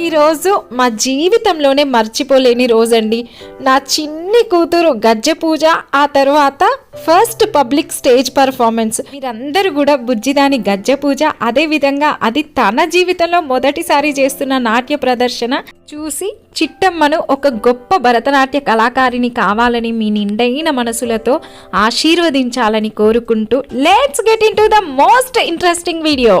ఈరోజు మా జీవితంలోనే మర్చిపోలేని రోజండి. నా చిన్ని కూతురు గజ్జ పూజ ఆ తర్వాత ఫస్ట్ పబ్లిక్ స్టేజ్ పర్ఫార్మెన్స్. మీరందరూ కూడా బుజ్జిదాని గజ్జ పూజ అదే విధంగా అది తన జీవితంలో మొదటిసారి చేస్తున్న నాట్య ప్రదర్శన చూసి చిట్టమ్మను ఒక గొప్ప భరతనాట్య కళాకారిణి కావాలని మీ నిండైన మనసులతో ఆశీర్వదించాలని కోరుకుంటూ let's get into the most interesting video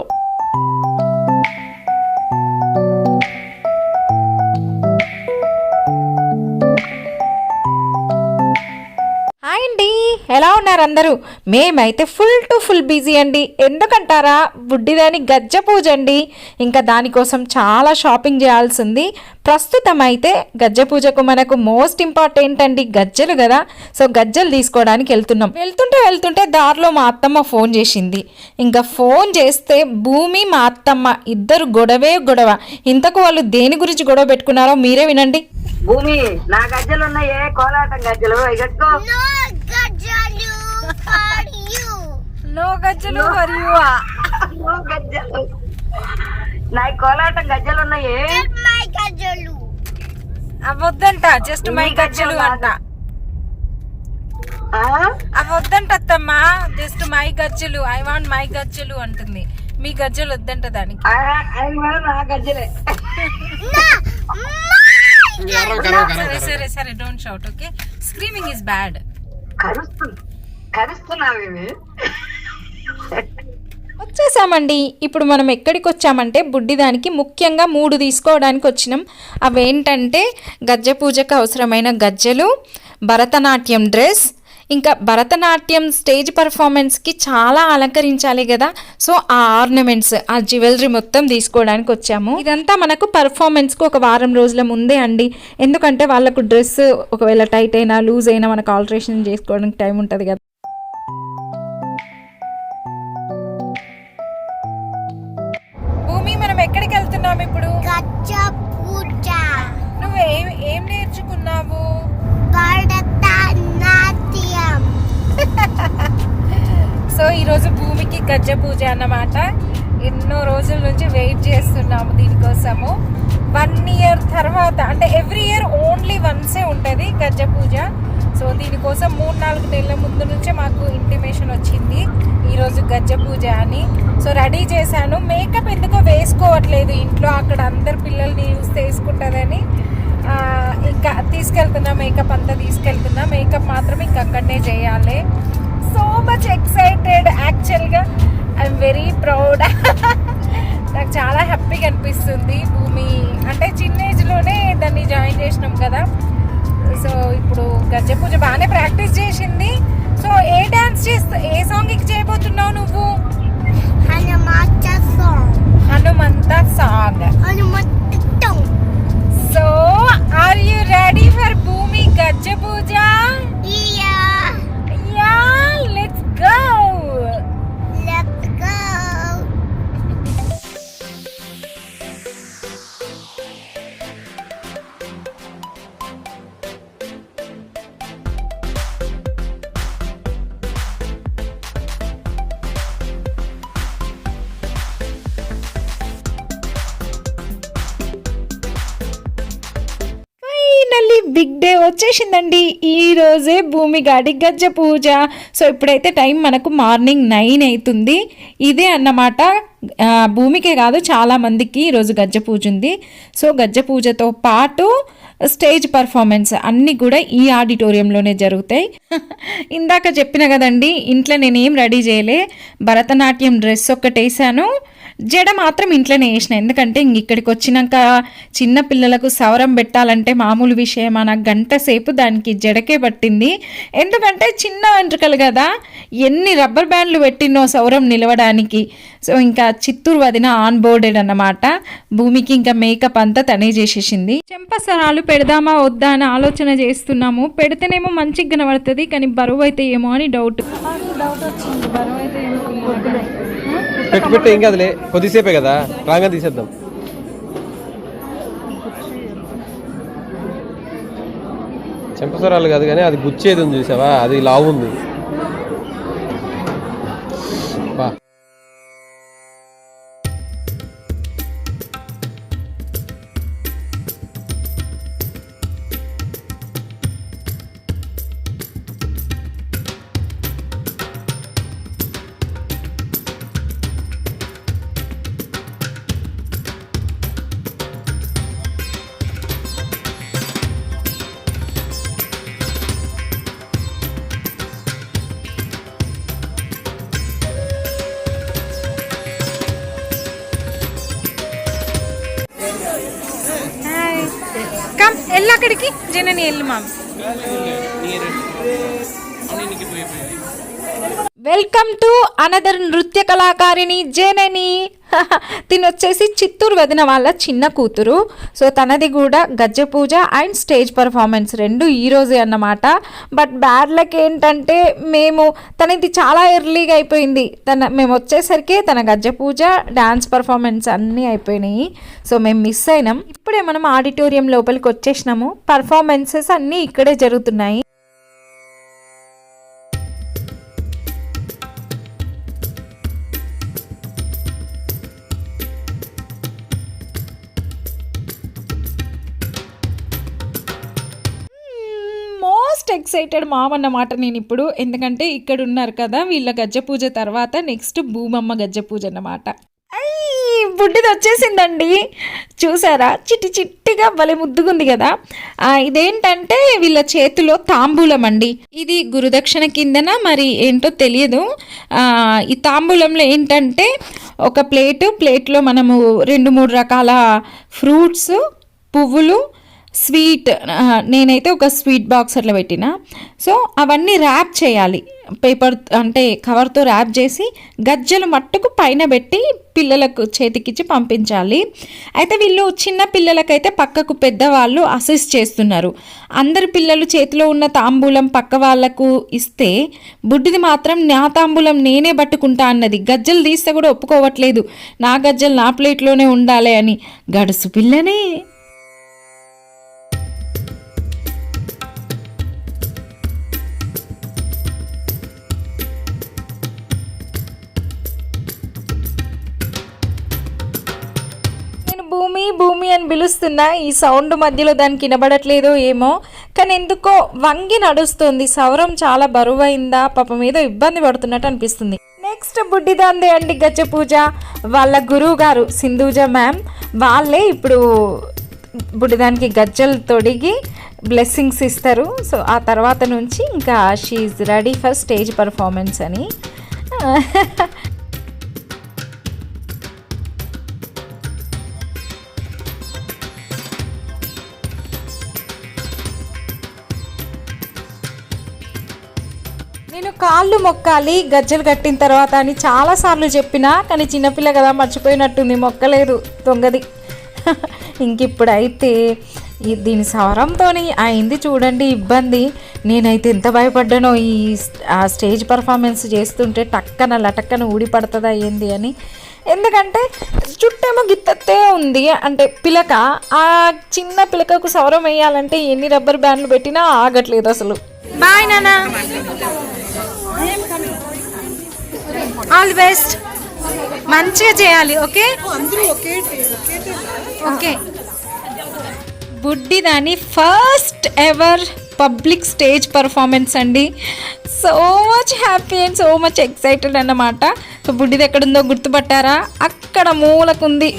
ఎలా ఉన్నారు అందరూ? మేమైతే ఫుల్ టు ఫుల్ బిజీ అండి. ఎందుకంటారా? బుడ్డిదాని గజ్జ పూజ అండి. ఇంకా దానికోసం చాలా షాపింగ్ చేయాల్సింది. ప్రస్తుతం అయితే గజ్జ పూజకు మనకు మోస్ట్ ఇంపార్టెంట్ అండి గజ్జలు కదా. సో గజ్జలు తీసుకోవడానికి వెళ్తున్నాం. వెళ్తుంటే వెళ్తుంటే దారిలో మా అత్తమ్మ ఫోన్ చేసింది. ఇంకా ఫోన్ చేస్తే భూమి మా అత్తమ్మ ఇద్దరు గొడవే గొడవ. ఇంతకు వాళ్ళు దేని గురించి గొడవ పెట్టుకున్నారో మీరే వినండి. భూమి నా గజ్జలు ఉన్నాయే కోలాటం గజ్జలు. ఎగట్టుకో నో గజ్జలు మరియు ఓ గజ్జలు నా కోలాటం గజ్జలు ఉన్నాయే. అవొద్దంట జస్ట్ మై గజ్జలు అంట. ఆ? అవొద్దంట అత్తమ్మా జస్ట్ మై గజ్జలు ఐ వాంట్ మై గజ్జలు అంటుంది. మీ గజ్జలు వద్దంట దానికి. నా గజ్జలే. సరే సరే సరే don't shout okay screaming is bad వచ్చేసామండి. ఇప్పుడు మనం ఎక్కడికి వచ్చామంటే బుడ్డిదానికి ముఖ్యంగా మూడు తీసుకోవడానికి వచ్చినాం. అవేంటంటే గజ్జె పూజకు అవసరమైన గజ్జెలు భరతనాట్యం డ్రెస్ ఇంకా భరతనాట్యం స్టేజ్ పర్ఫార్మెన్స్కి చాలా అలంకరించాలి కదా. సో ఆ ఆర్నమెంట్స్ ఆ జ్యువెలరీ మొత్తం తీసుకోవడానికి వచ్చాము. ఇదంతా మనకు పర్ఫార్మెన్స్కి ఒక వారం రోజుల ముందే అండి. ఎందుకంటే వాళ్ళకు డ్రెస్ ఒకవేళ టైట్ అయినా లూజ్ అయినా మనకు ఆల్టరేషన్ చేసుకోవడానికి టైం ఉంటుంది కదా. భూమి మనం ఎక్కడికి వెళ్తున్నాం ఇప్పుడు? నువ్వు ఏం ఏం నేర్చుకున్నావు? సో ఈరోజు భూమికి గజ్జ పూజ అన్నమాట. ఎన్నో రోజుల నుంచి వెయిట్ చేస్తున్నాము దీనికోసము. వన్ ఇయర్ తర్వాత అంటే ఎవ్రీ ఇయర్ ఓన్లీ వన్సే ఉంటుంది గజ్జ పూజ. సో దీనికోసం మూడు నాలుగు నెలల ముందు నుంచే మాకు ఇంటిమేషన్ వచ్చింది ఈరోజు గజ్జ పూజ అని. సో రెడీ చేశాను. మేకప్ ఎందుకో వేసుకోవట్లేదు ఇంట్లో. అక్కడ అందరు పిల్లల్ని చూస్తే వేసుకుంటుందని ఇంకా తీసుకెళ్తున్నా మేకప్ అంతా తీసుకెళ్తున్నా. మేకప్ మాత్రం ఇంక అక్కడనే చేయాలి. సో మచ్ ఎక్సైటెడ్ యాక్చువల్గా ఐఎమ్ వెరీ ప్రౌడ్ నాకు చాలా హ్యాపీగా అనిపిస్తుంది భూమి. అంటే చిన్న ఏజ్లోనే దాన్ని జాయిన్ చేసినాం కదా. సో ఇప్పుడు గజ్జ పూజ బాగానే ప్రాక్టీస్ చేసింది. సో ఏ డాన్స్ చేస్తా ఏ సాంగ్కి చేయబోతున్నావు నువ్వు? Hanumantha song so are you ready for Bhoomi గజ్జ పూజ? ఫైనల్లీ బిగ్ డే వచ్చేసిందండి. ఈ రోజే భూమి గాడి గజ్జ పూజ. సో ఇప్పుడైతే టైం మనకు మార్నింగ్ నైన్ అవుతుంది ఇదే అన్నమాట. భూమికే కాదు చాలా మందికి ఈరోజు గజ్జ పూజ ఉంది. సో గజ్జ పూజతో పాటు స్టేజ్ పర్ఫార్మెన్స్ అన్నీ కూడా ఈ ఆడిటోరియంలోనే జరుగుతాయి. ఇందాక చెప్పిన కదండి ఇంట్లో నేనేం రెడీ చేయలే. భరతనాట్యం డ్రెస్ ఒక్కటేసాను. జడ మాత్రం ఇంట్లోనే వేసిన. ఎందుకంటే ఇంక ఇక్కడికి వచ్చినాక చిన్న పిల్లలకు సవరం పెట్టాలంటే మామూలు విషయం. నాకు గంట సేపు దానికి జడకే పట్టింది. ఎందుకంటే చిన్న వెంట్రుకలు కదా. ఎన్ని రబ్బర్ బ్యాండ్లు పెట్టినో సౌరం నిలవడానికి. సో ఇంకా చిత్తూరు వదిన ఆన్ బోర్డెడ్ అన్నమాట. భూమికి ఇంకా మేకప్ అంతా తనే చేసేసింది. చెంపసరాలు పెడదామా వద్దా అని ఆలోచన చేస్తున్నాము. పెడితేనేమో మంచిగా కనబడుతుంది కానీ బరువు అయితే ఏమో అని డౌట్ డౌట్ వచ్చింది. బరువు అయితే ఏమో పెట్టి పెట్టి ఏం కాదులే. కొద్దిసేపే కదా. రాగా తీసేద్దాం. చెంపసరాలు కాదు కానీ అది గుచ్చేది ఉంది చూసావా? అది లావు ఉంది. బా. కమ్ ఎల్లు అక్కడికి? జనని వెళ్ళి మామ. వెల్కమ్ టు అనదర్ నృత్య కళాకారిణి జనని. తిను వచ్చేసి చిత్తూరు వదిన వాళ్ళ చిన్న కూతురు. సో తనది కూడా గజ్జె పూజ అండ్ స్టేజ్ పర్ఫార్మెన్స్ రెండు ఈరోజే అన్నమాట. బట్ బ్యాడ్ లక్ ఏంటంటే మేము తనది చాలా ఎర్లీగా అయిపోయింది. తన మేము వచ్చేసరికి తన గజ్జె పూజ డ్యాన్స్ పర్ఫార్మెన్స్ అన్నీ అయిపోయినాయి. సో మేము మిస్ అయినాం. ఇప్పుడే మనం ఆడిటోరియం లోపలికి వచ్చేసినాము. పర్ఫార్మెన్సెస్ అన్నీ ఇక్కడే జరుగుతున్నాయి. మోస్ట్ ఎక్సైటెడ్ మామ్ అన్నమాట నేను ఇప్పుడు. ఎందుకంటే ఇక్కడ ఉన్నారు కదా వీళ్ళ గజ్జ పూజ తర్వాత నెక్స్ట్ భూమమ్మ గజ్జ పూజ అన్నమాట. బుడ్డిది వచ్చేసిందండి. చూసారా? చిట్టి చిట్టిగా భలే ముద్దుగుంది కదా. ఇదేంటంటే వీళ్ళ చేతిలో తాంబూలం అండి. ఇది గురుదక్షిణ కిందన మరి ఏంటో తెలియదు. ఈ తాంబూలంలో ఏంటంటే ఒక ప్లేటు ప్లేట్లో మనము రెండు మూడు రకాల ఫ్రూట్స్ పువ్వులు స్వీట్ నేనైతే ఒక స్వీట్ బాక్స్ అట్లా పెట్టిన. సో అవన్నీ ర్యాప్ చేయాలి. పేపర్ అంటే కవర్తో ర్యాప్ చేసి గజ్జలు మట్టుకు పైన పెట్టి పిల్లలకు చేతికిచ్చి పంపించాలి. అయితే వీళ్ళు చిన్న పిల్లలకైతే పక్కకు పెద్దవాళ్ళు అసిస్ట్ చేస్తున్నారు. అందరి పిల్లలు చేతిలో ఉన్న తాంబూలం పక్క వాళ్ళకు ఇస్తే బుడ్డిది మాత్రం నా తాంబూలం నేనే పట్టుకుంటా అన్నది. గజ్జలు తీస్తే కూడా ఒప్పుకోవట్లేదు. నా గజ్జలు నా ప్లేట్లోనే ఉండాలి అని. గడుసు పిల్లనే. భూమి అని పిలుస్తున్నా ఈ సౌండ్ మధ్యలో దానికి వినబడట్లేదో ఏమో. కానీ ఎందుకో వంగి నడుస్తుంది. సౌరం చాలా బరువైందా పాపం ఏదో ఇబ్బంది పడుతున్నట్టు అనిపిస్తుంది. నెక్స్ట్ బుడ్డిదాందే అండి గచ్చ పూజ. వాళ్ళ గురువు గారు సింధూజ మ్యామ్ వాళ్ళే ఇప్పుడు బుడ్డిదానికి గజ్జలు తొడిగి బ్లెస్సింగ్స్ ఇస్తారు. సో ఆ తర్వాత నుంచి ఇంకా she ready for stage performance అని. కాళ్ళు మొక్కాలి గజ్జలు కట్టిన తర్వాత అని చాలాసార్లు చెప్పినా కానీ చిన్నపిల్ల కదా మర్చిపోయినట్టుంది మొక్కలేదు దొంగది. ఇంకిప్పుడైతే దీని సవరంతో అయింది చూడండి ఇబ్బంది. నేనైతే ఎంత భయపడ్డానో ఈ ఆ స్టేజ్ పర్ఫార్మెన్స్ చేస్తుంటే టక్కన లటక్కన ఊడి పడుతుందా ఏంది అని. ఎందుకంటే చుట్టేమో గిత్తతే ఉంది. అంటే పిలక ఆ చిన్న పిలకకు సవరం వేయాలంటే ఎన్ని రబ్బర్ బ్యాండ్లు పెట్టినా ఆగట్లేదు అసలు. బాయ్ నానా ఆల్ బెస్ట్. మంచిగా చేయాలి ఓకే? ఓకే. బుడ్డి దాని first ever public stage performance అండి. So much happy and so much excited అన్నమాట. సో బుడ్డిది ఎక్కడుందో గుర్తుపట్టారా? అక్కడ మూలకుంది.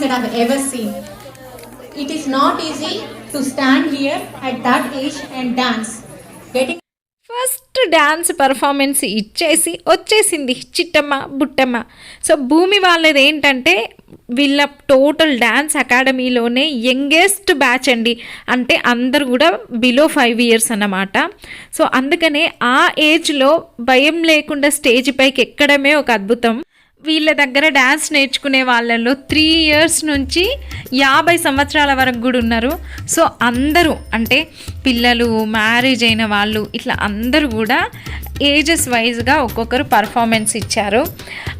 That I've ever seen. It is not easy to stand here at that age and dance. Getting first dance performance ఇచ్చేసి వచ్చేసింది చిట్టమ్మ బుట్టమ్మ సో భూమి వాళ్ళది ఏంటంటే వీళ్ళ టోటల్ డ్యాన్స్ అకాడమీలోనే యంగెస్ట్ బ్యాచ్ అండి అంటే అందరు కూడా బిలో ఫైవ్ ఇయర్స్ అన్నమాట సో అందుకనే ఆ ఏజ్లో భయం లేకుండా స్టేజ్ పైకి ఎక్కడమే ఒక అద్భుతం వీళ్ళ దగ్గర డ్యాన్స్ నేర్చుకునే వాళ్ళల్లో త్రీ ఇయర్స్ నుంచి యాభై సంవత్సరాల వరకు కూడా ఉన్నారు. సో అందరూ అంటే పిల్లలు మ్యారేజ్ అయిన వాళ్ళు ఇట్లా అందరూ కూడా ఏజెస్ వైజ్గా ఒక్కొక్కరు పర్ఫార్మెన్స్ ఇచ్చారు.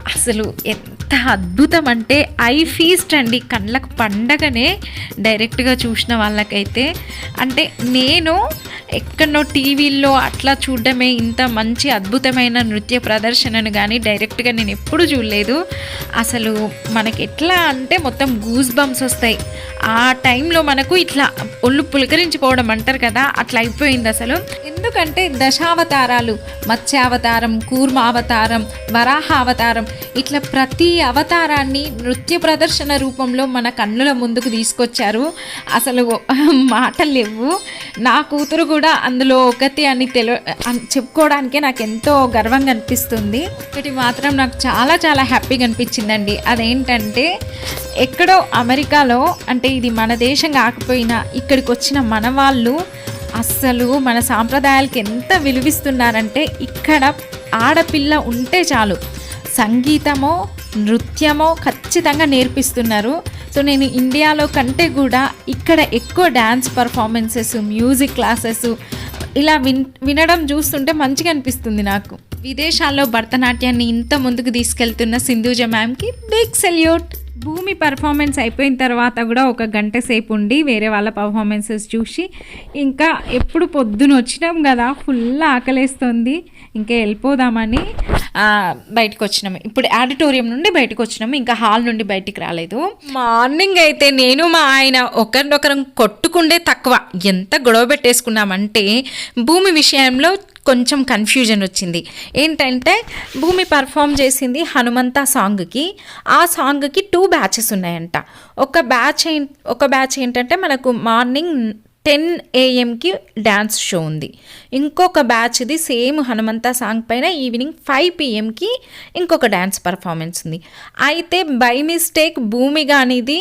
అసలు ఎంత అద్భుతం అంటే ఐ ఫీస్ట్ అండి. కళ్ళకు పండగనే డైరెక్ట్గా చూసిన వాళ్ళకైతే. అంటే నేను ఎక్కడో టీవీల్లో అట్లా చూడడమే ఇంత మంచి అద్భుతమైన నృత్య ప్రదర్శనను కానీ డైరెక్ట్గా నేను ఎప్పుడు చూడలేదు. అసలు మనకి ఎట్లా అంటే మొత్తం గూస్ బంప్స్ వస్తాయి. ఆ టైంలో మనకు ఇట్లా ఒళ్ళు పులకరించిపోవడం అంటారు కదా అట్లా అయిపోయింది అసలు. ఎందుకంటే దశావతారాలు మత్స్యావతారం కూర్మావతారం వరాహావతారం ఇట్లా ప్రతి అవతారాన్ని నృత్య ప్రదర్శన రూపంలో మన కన్నుల ముందుకు తీసుకొచ్చారు. అసలు మాటలు లేవు. నా కూతురు కూడా అందులో ఒకటి అని తెలు చెప్పుకోవడానికే నాకు ఎంతో గర్వంగా అనిపిస్తుంది. ఒకటి మాత్రం నాకు చాలా చాలా హ్యాపీగా అనిపించిందండి. అదేంటంటే ఎక్కడో అమెరికాలో అంటే ఇది మన దేశం కాకపోయినా ఇక్కడికి వచ్చిన మన వాళ్ళు అస్సలు మన సాంప్రదాయాలకి ఎంత విలువిస్తున్నారంటే ఇక్కడ ఆడపిల్ల ఉంటే చాలు. సంగీతమో నృత్యమో ఖచ్చితంగా నేర్పిస్తున్నారు. సో నేను ఇండియాలో కంటే కూడా ఇక్కడ ఎక్కువ డ్యాన్స్ పర్ఫార్మెన్సెస్ మ్యూజిక్ క్లాసెస్ ఇలా విన్ వినడం చూస్తుంటే మంచిగా అనిపిస్తుంది నాకు. విదేశాల్లో భరతనాట్యాన్ని ఇంత ముందుకు తీసుకెళ్తున్న సింధూజ మ్యామ్కి బిగ్ సెల్యూట్! భూమి పర్ఫార్మెన్స్ అయిపోయిన తర్వాత కూడా ఒక గంట సేపు ఉండి వేరే వాళ్ళ పర్ఫార్మెన్సెస్ చూసి ఇంకా ఎప్పుడు పొద్దున వచ్చినాం కదా ఫుల్ ఆకలేస్తుంది. ఇంకా వెళ్ళిపోదామని బయటకు వచ్చినాము ఇప్పుడు ఆడిటోరియం నుండి బయటకు వచ్చినాము ఇంకా హాల్ నుండి బయటికి రాలేదు. మార్నింగ్ అయితే నేను మా ఆయన ఒకరినొకరం కొట్టుకుండే తక్కువ. ఎంత గొడవ పెట్టేసుకున్నామంటే భూమి విషయంలో కొంచెం కన్ఫ్యూజన్ వచ్చింది. ఏంటంటే భూమి పర్ఫామ్ చేసింది హనుమంత సాంగ్కి. ఆ సాంగ్కి టూ బ్యాచెస్ ఉన్నాయంట. ఒక బ్యాచ్ ఏం- ఒక బ్యాచ్ ఏంటంటే మనకు మార్నింగ్ టెన్ ఏఎంకి డ్యాన్స్ షో ఉంది. ఇంకొక బ్యాచ్ది సేమ్ హనుమంత సాంగ్ పైన ఈవినింగ్ ఫైవ్ పిఎంకి ఇంకొక డ్యాన్స్ పర్ఫార్మెన్స్ ఉంది. అయితే బై మిస్టేక్ భూమిగా అనేది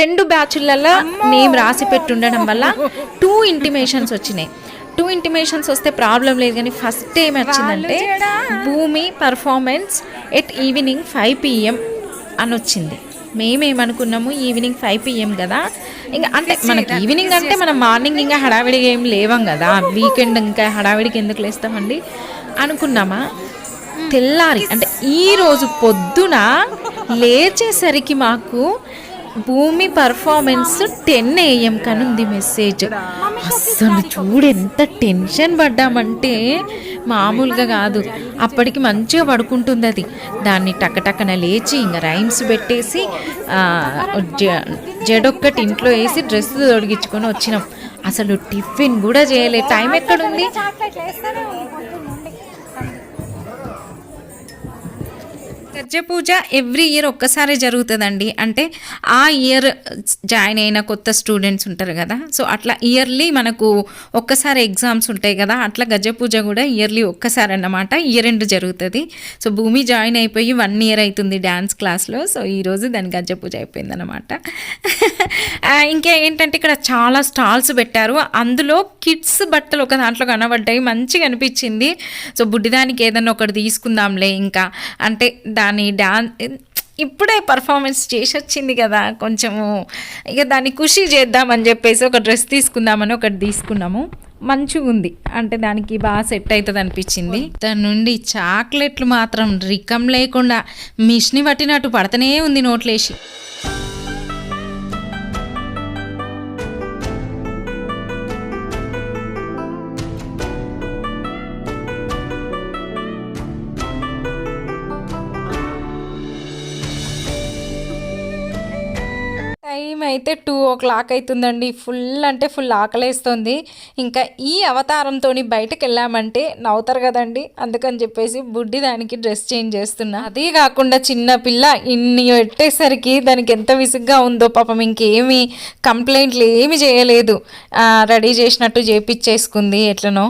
రెండు బ్యాచ్లలో నేమ్ రాసి పెట్టుండడం వల్ల టూ ఇంటిమేషన్స్ వచ్చినాయి. టూ ఇంటిమేషన్స్ వస్తే ప్రాబ్లం లేదు కానీ ఫస్ట్ ఏం వచ్చిందంటే Bhoomi performance at evening five PM అని వచ్చింది. మేమేమనుకున్నాము ఈవినింగ్ ఫైవ్ పిఎం కదా. ఇంకా అంటే మనకి ఈవినింగ్ అంటే మనం మార్నింగ్ ఇంకా హడావిడిగా ఏం లేవం కదా. వీకెండ్ ఇంకా హడావిడికి ఎందుకు లేస్తామండి? అనుకున్నామా? తెల్లారి అంటే ఈ రోజు పొద్దున లేచేసరికి మాకు భూమి పర్ఫార్మెన్స్ టెన్ ఏఎం కని ఉంది మెసేజ్ అస్సలు చూడు ఎంత టెన్షన్ పడ్డామంటే మామూలుగా కాదు. అప్పటికి మంచిగా పడుకుంటుంది అది దాన్ని టకటకన లేచి ఇంకా రైమ్స్ పెట్టేసి జడొక్కటి ఇంట్లో వేసి డ్రెస్ తొడిగించుకొని వచ్చినాం. అసలు టిఫిన్ కూడా చేయలే టైం ఎక్కడుంది? గజ్జ పూజ ఎవ్రీ ఇయర్ ఒక్కసారి జరుగుతుందండి. అంటే ఆ ఇయర్ జాయిన్ అయిన కొత్త స్టూడెంట్స్ ఉంటారు కదా. సో అట్లా ఇయర్లీ మనకు ఒక్కసారి ఎగ్జామ్స్ ఉంటాయి కదా. అట్లా గజ పూజ కూడా ఇయర్లీ ఒక్కసారి అన్నమాట. ఇయర్ ఎండ్ జరుగుతుంది. సో భూమి జాయిన్ అయిపోయి వన్ ఇయర్ అవుతుంది డ్యాన్స్ క్లాస్లో. సో ఈరోజు దాని గజ పూజ అయిపోయింది అనమాట ఇంకా ఏంటంటే ఇక్కడ చాలా స్టాల్స్ పెట్టారు. అందులో కిడ్స్ బట్టలు ఒక దాంట్లో కనబడ్డాయి. మంచిగా అనిపించింది. సో బుడ్డిదానికి ఏదన్నా ఒకటి తీసుకుందాంలే ఇంకా. అంటే దా కానీ డాన్ ఇప్పుడే పర్ఫార్మెన్స్ చేసి వచ్చింది కదా కొంచెము. ఇక దాన్ని ఖుషి చేద్దామని చెప్పేసి ఒక డ్రెస్ తీసుకుందామని ఒకటి తీసుకున్నాము. మంచిగా ఉంది అంటే దానికి బాగా సెట్ అవుతుంది అనిపించింది దాని నుండి చాక్లెట్లు మాత్రం రికం లేకుండా మిషిని పట్టినట్టు పడతనే ఉంది నోట్లేసి. అయితే టూ ఓ క్లాక్ అవుతుందండి. ఫుల్ అంటే ఫుల్ ఆకలేస్తుంది. ఇంకా ఈ అవతారంతో బయటకు వెళ్ళామంటే నవ్వుతారు కదండి. అందుకని చెప్పేసి బుడ్డి దానికి డ్రెస్ చేంజ్ చేస్తున్నా. అదే కాకుండా చిన్న పిల్ల ఇన్ని పెట్టేసరికి దానికి ఎంత విసుగ్గా ఉందో పాపం ఇంకేమి కంప్లైంట్లు ఏమి చేయలేదు. రెడీ చేసినట్టు చేపిచ్చేసుకుంది ఎట్లనో.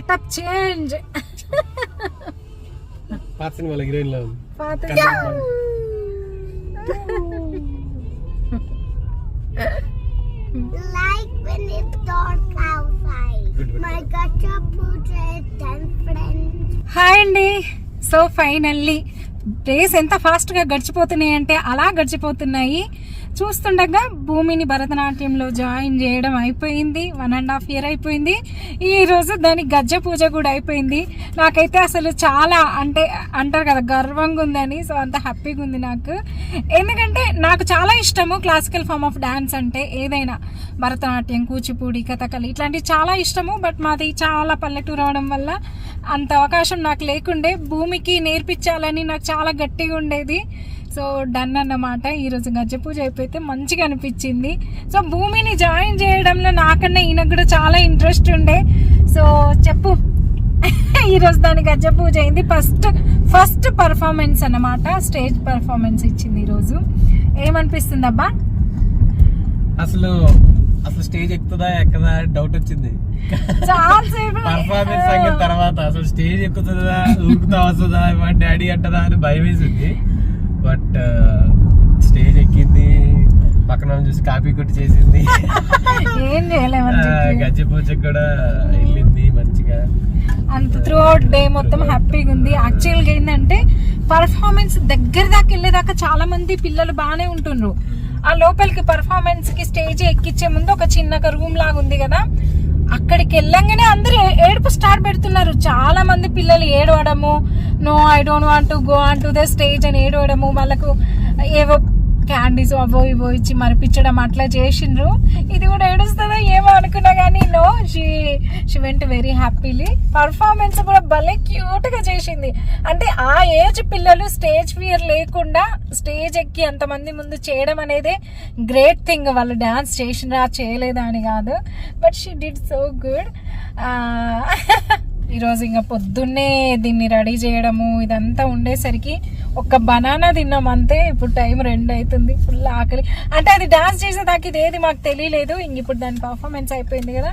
గెటప్ చేంజ్ పాత సినిమాలో హీరోయిన్లో పాత Like when it's dark outside. My gacha puja is ten friends. Hi అండి. సో ఫైనల్లీ డేస్ ఎంత ఫాస్ట్గా గడిచిపోతున్నాయి అంటే అలా గడిచిపోతున్నాయి. చూస్తుండగా భూమిని భరతనాట్యంలో జాయిన్ చేయడం అయిపోయింది. వన్ అండ్ హాఫ్ ఇయర్ అయిపోయింది. ఈ రోజు దాని గజ్జ పూజ కూడా అయిపోయింది. నాకైతే అసలు చాలా అంటే అంటారు కదా గర్వంగా ఉందని సో అంత హ్యాపీగా ఉంది నాకు. ఎందుకంటే నాకు చాలా ఇష్టము క్లాసికల్ ఫామ్ ఆఫ్ డాన్స్ అంటే ఏదైనా భరతనాట్యం కూచిపూడి కథకళి ఇట్లాంటివి చాలా ఇష్టము. బట్ మాది చాలా పల్లెటూరు అవడం వల్ల అంత అవకాశం నాకు లేకుండే భూమికి నేర్పించాలని నాకు చాలా గట్టిగా ఉండేది. సో డన్ అన్నమాట. ఈరోజు గజ్జ పూజ అయిపోతే మంచిగా అనిపించింది. సో భూమిని జాయిన్ చేయడంలో నాకన్నా ఈయనకు కూడా చాలా ఇంట్రెస్ట్ ఉండే. సో చెప్పు. ఈరోజు దాని గజ్జ పూజ అయింది. ఫస్ట్ ఫస్ట్ పర్ఫార్మెన్స్ అన్నమాట. స్టేజ్ పర్ఫార్మెన్స్ ఇచ్చింది ఈరోజు ఏమనిపిస్తుంది అబ్బా అసలు అసలు స్టేజ్ ఎక్కుతుందా ఎక్కదా డౌట్ వచ్చింది. పర్ఫార్మెన్స్ సంగతి తర్వాత. అసలు స్టేజ్ ఎక్కుతుందా ఊరుకుతా వస్తుందా మా డాడీ అంటదా అని భయం వేసింది. బట్ స్టేజ్ ఎక్కింది పక్కన చూసి కాపీ కొట్టి చేసింది. ఏం పూజకి కూడా వెళ్ళింది మంచిగా. అంత త్రూ అవుట్ డే మొత్తం హ్యాపీగా ఉంది. యాక్చువల్గా ఏంటంటే పర్ఫార్మెన్స్ దగ్గర దాకా వెళ్ళేదాకా చాలా మంది పిల్లలు బాగానే ఉంటుండ్రు. ఆ లోపలికి పర్ఫార్మెన్స్కి స్టేజ్ ఎక్కించే ముందు ఒక చిన్న రూమ్ లాగా ఉంది కదా. అక్కడికి వెళ్ళంగానే అందరూ ఏడుపు స్టార్ట్ పెడుతున్నారు. చాలా మంది పిల్లలు ఏడవడము no I don't want to go on to the stage అని ఏడవడము వాళ్ళకు ఏవో క్యాండీస్ అవో ఇవో ఇచ్చి మరిపించడం అట్లా చేసిండ్రు. ఇది కూడా ఏడుస్తుందో ఏమో అనుకున్నా కానీ no she went very happily performance కూడా భలే క్యూట్గా చేసింది. అంటే ఆ ఏజ్ పిల్లలు స్టేజ్ ఫియర్ లేకుండా స్టేజ్ ఎక్కి అంతమంది ముందు చేయడం అనేది గ్రేట్ థింగ్ వాళ్ళు డాన్స్ చేసినా చేయలేదా అని కాదు. But she did so good ఈరోజు ఇంకా పొద్దున్నే దీన్ని రెడీ చేయడము ఇదంతా ఉండేసరికి ఒక బనానా తిన్నాం అంతే. ఇప్పుడు టైం రెండు అవుతుంది. ఫుల్ ఆకలి. అంటే అది డాన్స్ చేసేదాకా ఇది ఏది మాకు తెలియలేదు. ఇంక ఇప్పుడు దాని పర్ఫార్మెన్స్ అయిపోయింది కదా.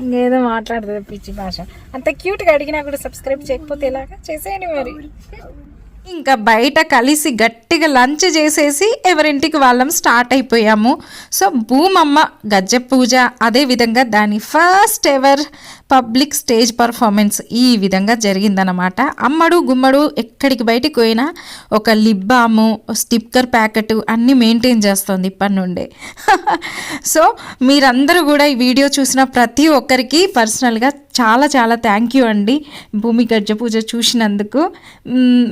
ఇంకేదో మాట్లాడుతుంది పిచ్చి భాష. అంత క్యూట్గా అడిగినా కూడా సబ్స్క్రైబ్ చేయకపోతే ఎలాగా? చేసేయండి మరి. ఇంకా బయట కలిసి గట్టిగా లంచ్ చేసేసి ఎవరింటికి వాళ్ళం స్టార్ట్ అయిపోయాము. సో భూమమ్మ గజ్జ పూజ అదేవిధంగా దాని first ever public stage performance ఈ విధంగా జరిగిందనమాట అమ్మడు గుమ్మడు ఎక్కడికి బయటికి పోయినా ఒక లిప్ బాము స్టిక్కర్ ప్యాకెట్ అన్నీ మెయింటైన్ చేస్తుంది ఇప్పటి నుండే సో మీరందరూ కూడా ఈ వీడియో చూసిన ప్రతి ఒక్కరికి పర్సనల్గా చాలా చాలా థ్యాంక్ యూ అండి భూమి గర్జ పూజ చూసినందుకు.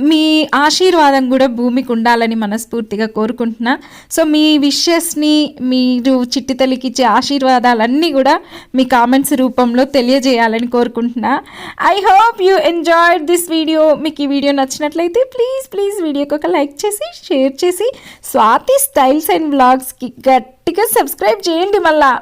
మీ ఆశీర్వాదం కూడా భూమికి ఉండాలని మనస్ఫూర్తిగా కోరుకుంటున్నా. సో మీ విషెస్ని మీరు చిట్టి తల్లికి ఇచ్చే ఆశీర్వాదాలన్నీ కూడా మీ కామెంట్స్ రూపంలో తెలియజేయాలని కోరుకుంటున్నా. I hope you enjoyed this video మీకు ఈ వీడియో నచ్చినట్లయితే ప్లీజ్ ప్లీజ్ వీడియోకి ఒక లైక్ చేసి షేర్ చేసి స్వాతి స్టైల్స్ అండ్ బ్లాగ్స్కి గట్టిగా సబ్స్క్రైబ్ చేయండి మళ్ళీ.